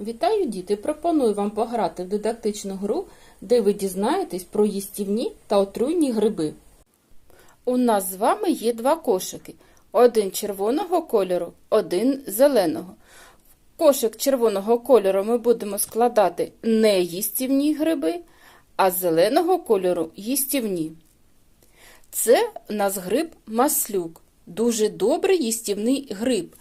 Вітаю, діти! Пропоную вам пограти в дидактичну гру, де ви дізнаєтесь про їстівні та отруйні гриби. У нас з вами є два кошики: один червоного кольору, один зеленого. В кошик червоного кольору ми будемо складати неїстівні гриби, а зеленого кольору їстівні. Це у нас гриб маслюк. Дуже добрий їстівний гриб.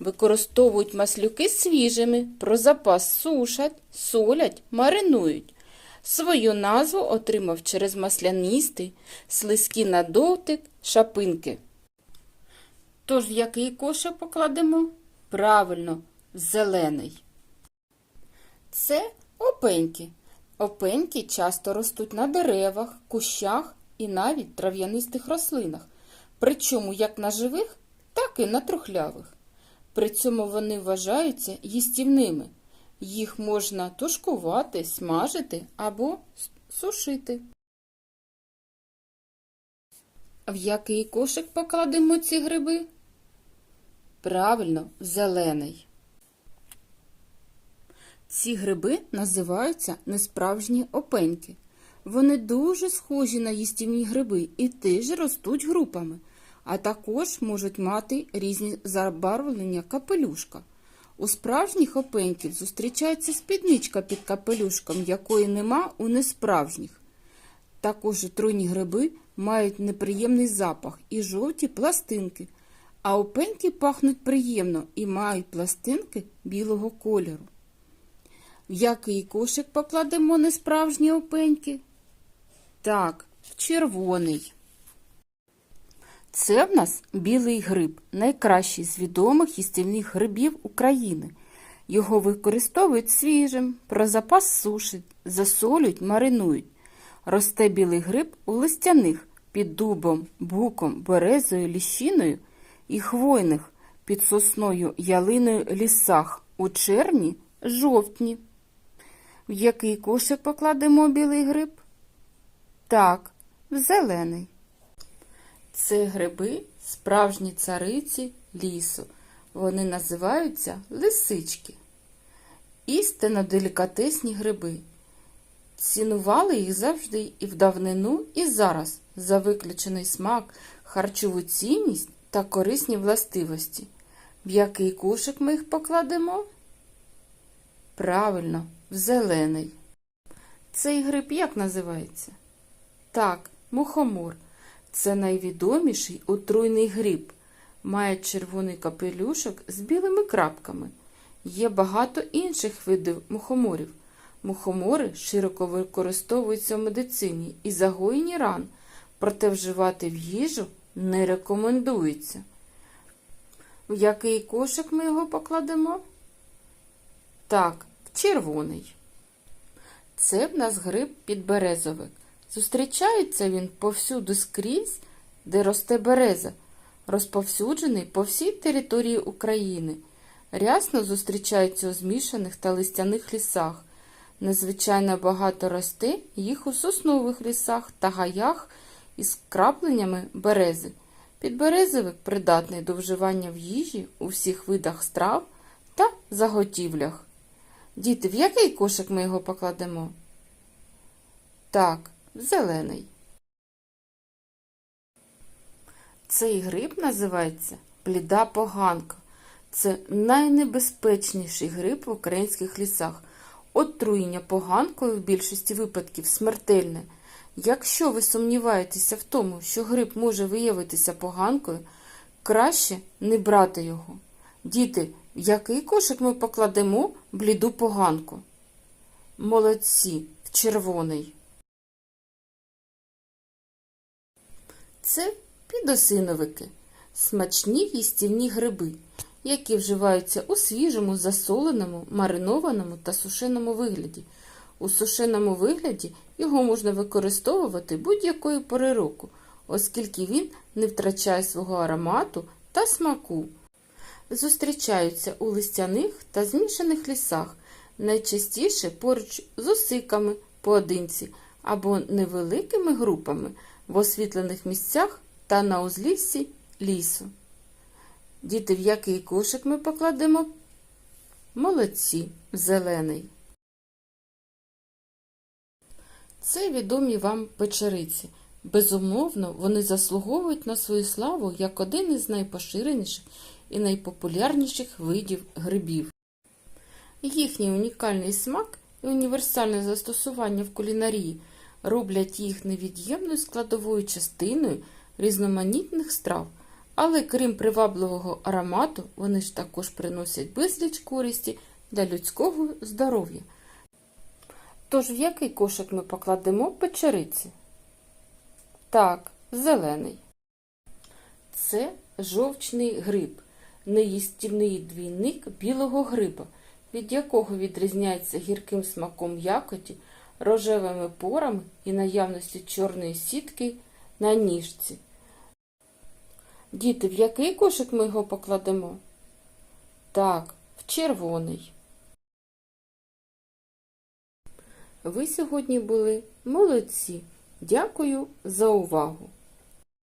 Використовують маслюки свіжими, про запас сушать, солять, маринують. Свою назву отримав через маслянисти, слизькі на дотик, шапинки. Тож який кошик покладемо? Правильно, зелений. Це опеньки. Опеньки часто ростуть на деревах, кущах і навіть трав'янистих рослинах, причому як на живих, так і на трухлявих. При цьому вони вважаються їстівними. Їх можна тушкувати, смажити або сушити. В який кошик покладемо ці гриби? Правильно, в зелений. Ці гриби називаються несправжні опеньки. Вони дуже схожі на їстівні гриби і теж ростуть групами, а також можуть мати різні забарвлення капелюшка. У справжніх опеньків зустрічається спідничка під капелюшком, якої нема у несправжніх. Також отруйні гриби мають неприємний запах і жовті пластинки, а опеньки пахнуть приємно і мають пластинки білого кольору. В який кошик покладемо несправжні опеньки? Так, в червоний. Це в нас білий гриб, найкращий з відомих їстівних грибів України. Його використовують свіжим, про запас сушать, засолюють, маринують. Росте білий гриб у листяних під дубом, буком, березою, ліщиною і хвойних під сосною ялиною лісах у червні, жовтні. В який кошик покладемо білий гриб? Так, в зелений. Це гриби справжні цариці лісу. Вони називаються лисички. Істинно делікатесні гриби. Цінували їх завжди і в давнину, і зараз за виключений смак, харчову цінність та корисні властивості. В який кошик ми їх покладемо? Правильно, в зелений. Цей гриб як називається? Так, мухомор. Це найвідоміший отруйний гриб. Має червоний капелюшок з білими крапками. Є багато інших видів мухоморів. Мухомори широко використовуються в медицині і загоєнні ран, проте вживати в їжу не рекомендується. В який кошик ми його покладемо? Так, в червоний. Це в нас гриб підберезовик. Зустрічається він повсюду скрізь, де росте береза, розповсюджений по всій території України. Рясно зустрічається у змішаних та листяних лісах. Незвичайно багато росте їх у соснових лісах та гаях із крапленнями берези. Підберезовик придатний до вживання в їжі у всіх видах страв та заготівлях. Діти, в який кошик ми його покладемо? Так, зелений. Цей гриб називається бліда поганка. Це найнебезпечніший гриб в українських лісах. Отруєння поганкою в більшості випадків смертельне. Якщо ви сумніваєтеся в тому, що гриб може виявитися поганкою, краще не брати його. Діти, в який кошик ми покладемо бліду поганку? Молодці, в червоний. Це підосиновики, смачні їстівні гриби, які вживаються у свіжому, засоленому, маринованому та сушеному вигляді. У сушеному вигляді його можна використовувати будь-якої пори року, оскільки він не втрачає свого аромату та смаку. Зустрічаються у листяних та змішаних лісах, найчастіше поруч з осиками поодинці або невеликими групами в освітлених місцях та на узліссі лісу. Діти, в який кошик ми покладемо Молодці, зелений. Це відомі вам печериці. Безумовно, вони заслуговують на свою славу як один із найпоширеніших і найпопулярніших видів грибів. Їхній унікальний смак і універсальне застосування в кулінарії роблять їх невід'ємною складовою частиною різноманітних страв, але крім привабливого аромату, вони ж також приносять безліч користі для людського здоров'я. Тож в який кошик ми покладемо печериці? Так, зелений. Це жовчний гриб, неїстівний двійник білого гриба, від якого відрізняється гірким смаком якоті, рожевими порами і наявності чорної сітки на ніжці. Діти, в який кошик ми його покладемо? Так, в червоний. Ви сьогодні були молодці. Дякую за увагу!